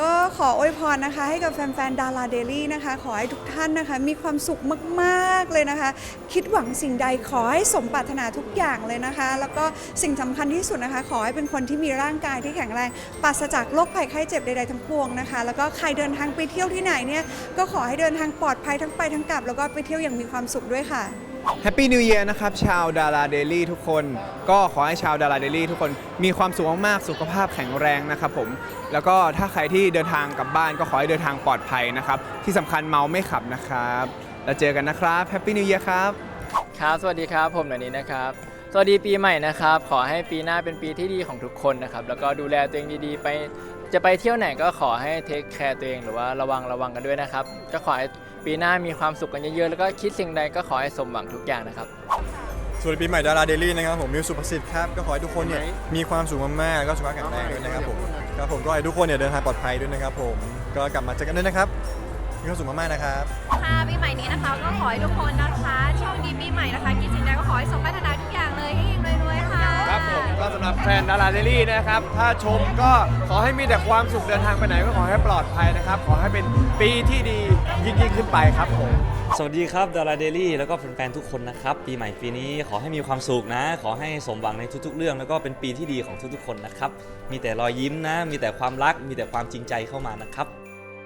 ก็ขออวยพรนะคะ ให้กับแฟนๆดาราเดลี่นะคะ ขอให้ทุกท่านนะคะ มีความสุขมากๆเลยนะคะ คิดหวังสิ่งใดขอให้สมปรารถนาทุกอย่างเลยนะคะ แล้วก็สิ่งสำคัญที่สุดนะคะ ขอให้เป็นคนที่มีร่างกายที่แข็งแรงปราศจากโรคภัยไข้เจ็บใดๆทั้งปวงนะคะ แล้วก็ใครเดินทางไปเที่ยวที่ไหนเนี่ยก็ขอให้เดินทางปลอดภัยทั้งไปทั้งกลับ แล้วก็ไปเที่ยวอย่างมีความสุขด้วยค่ะ แฮปปี้นิว e ย r นะครับ ชาวดาราเดลี่ทุกคน ก็ขอให้ชาวดาราเดลี่ทุกคนมีความสุขมากๆ สุขภาพแข็งแรงนะครับผม แล้วก็ถ้าใครที่เดินทางกลับบ้านก็ขอให้เดินทางปลอดภัยนะครับ ที่สำคัญเมาไม่ขับนะครับ แล้วเจอกันนะครับแฮปปี้นิว e ย r ครับ ครับ สวัสดีครับ ผมหนนี้นะครับ สวัสดีปีใหม่นะครับ ขอให้ปีหน้าเป็นปีที่ดีของทุกคนนะครับ แล้วก็ดูแลตัวเองดีๆ ไป จะไปเที่ยวไหนก็ขอให้เทคแคร์ตัวเองหรือว่าระวังระวังกันด้วยนะครับ ก็ขอให้ ปีหน้ามีความสุขกันเยอะๆ แล้วก็คิดสิ่งใดก็ขอให้สมหวังทุกอย่างนะครับ สวัสดีปีใหม่ดาราเดลี่นะครับผมมิวสุภสิทธิ์ครับก็ขอให้ทุกคนเนี่ยมีความสุขมากๆแล้วก็สุขภาพแข็งแรงด้วยนะครับผมครับผมก็ให้ทุกคนเนี่ยเดินทางปลอดภัยด้วยนะครับผมก็กลับมาเจอกันด้วยนะครับมีความสุขมากๆนะครับค่ะปีใหม่นี้นะคะ ก็ขอให้ทุกคนนะคะโชคดีปีใหม่นะคะคิดสิ่งใดก็ขอให้สมปรารถนาทุกอย่างเลยเฮงๆรวยๆค่ะครับผมก็สำหรับแฟนดาราเดลี่นะครับ ถ้าชมก็ขอให้มีแต่ความสุขเดินทางไปไหนก็ขอให้ปลอดภัยนะครับ ขอให้เป็นปีที่ดี ยิ่งยิ่งขึ้นไปครับผม สวัสดีครับดาราเดลี่แล้วก็แฟนๆทุกคนนะครับ ปีใหม่ปีนี้ขอให้มีความสุขนะ ขอให้สมหวังในทุกๆ เรื่อง แล้วก็เป็นปีที่ดีของทุกๆ คนนะครับ มีแต่รอยยิ้มนะ มีแต่ความรัก มีแต่ความจริงใจเข้ามานะครับ